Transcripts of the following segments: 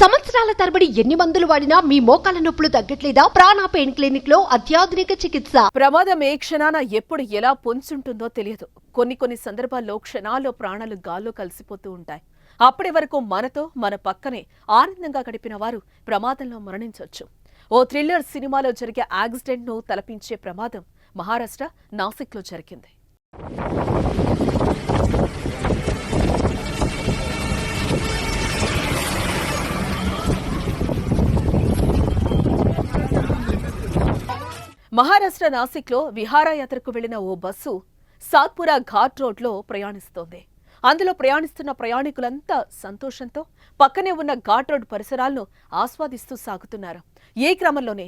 సంవత్సరాల తరబడి ఎన్ని మందులు వాడినా మీ మోకాల నొప్పులు తగ్గట్లేదా? ప్రాణ పెయిన్ క్లినిక్లో అత్యాధునిక చికిత్స. ప్రమాదం ఏ క్షణాన ఎప్పుడు ఎలా పొంచుంటుందో తెలియదు. కొన్ని కొన్ని సందర్భాల్లో క్షణాల్లో ప్రాణాలు గాల్లో కలిసిపోతూ ఉంటాయి. అప్పటి వరకు మనతో మన పక్కనే ఆనందంగా గడిపిన వారు ప్రమాదంలో మరణించవచ్చు ఓ థ్రిల్లర్ సినిమాలో జరిగే యాక్సిడెంట్ను తలపించే ప్రమాదం మహారాష్ట్ర నాసిక్లో జరిగింది. మహారాష్ట్ర నాసిక్లో విహారయాత్రకు వెళ్ళిన ఓ బస్సు సాత్పురా ఘాట్ రోడ్లో ప్రయాణిస్తోంది. అందులో ప్రయాణిస్తున్న ప్రయాణికులంతా సంతోషంతో పక్కనే ఉన్న ఘాట్ రోడ్ పరిసరాలను ఆస్వాదిస్తూ సాగుతున్నారు. ఈ క్రమంలోనే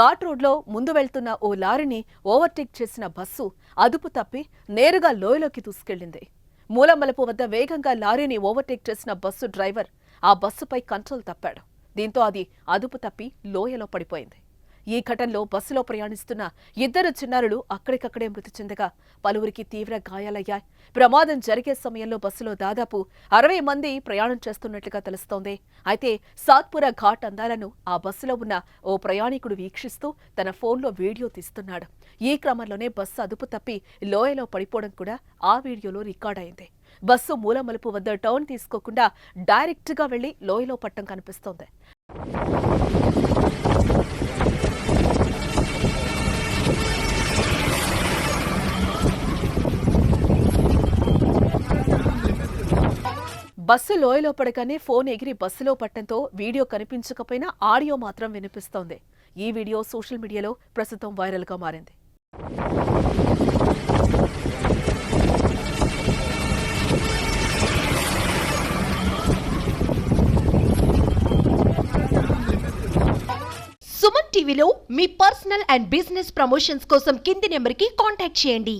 ఘాట్ రోడ్లో ముందు వెళ్తున్న ఓ లారీని ఓవర్టేక్ చేసిన బస్సు అదుపు తప్పి నేరుగా లోయలోకి దూసుకెళ్ళింది మూలమలుపు వద్ద వేగంగా లారీని ఓవర్టేక్ చేసిన బస్సు డ్రైవర్ ఆ బస్సుపై కంట్రోల్ తప్పాడు. దీంతో అది అదుపు తప్పి లోయలో పడిపోయింది. ఈ ఘటనలో బస్సులో ప్రయాణిస్తున్న ఇద్దరు చిన్నారులు అక్కడికక్కడే మృతి చెందగా పలువురికి తీవ్ర గాయాలయ్యాయి. ప్రమాదం జరిగే సమయంలో బస్సులో దాదాపు అరవై మంది ప్రయాణం చేస్తున్నట్లుగా తెలుస్తోంది. అయితే సాత్పుర ఘాట్ అందాలను ఆ బస్సులో ఉన్న ఓ ప్రయాణికుడు వీక్షిస్తూ తన ఫోన్లో వీడియో తీస్తున్నాడు. ఈ క్రమంలోనే బస్సు అదుపు తప్పి లోయలో పడిపోవడం కూడా ఆ వీడియోలో రికార్డైంది బస్సు మూలమలుపు వద్ద టర్న్ తీసుకోకుండా డైరెక్ట్గా వెళ్ళి లోయలో పట్టం కనిపిస్తోంది. బస్సు లోయలో పడగానే ఫోన్ ఎగిరి బస్సులో పట్టడంతో వీడియో కనిపించకపోయినా ఆడియో మాత్రం వినిపిస్తోంది. ఈ వీడియో సోషల్ మీడియాలో ప్రస్తుతం వైరల్గా మారింది. సుమన్ టీవీలో మీ పర్సనల్ అండ్ బిజినెస్ ప్రమోషన్స్ కోసం కింది నెంబర్కి కాంటాక్ట్ చేయండి.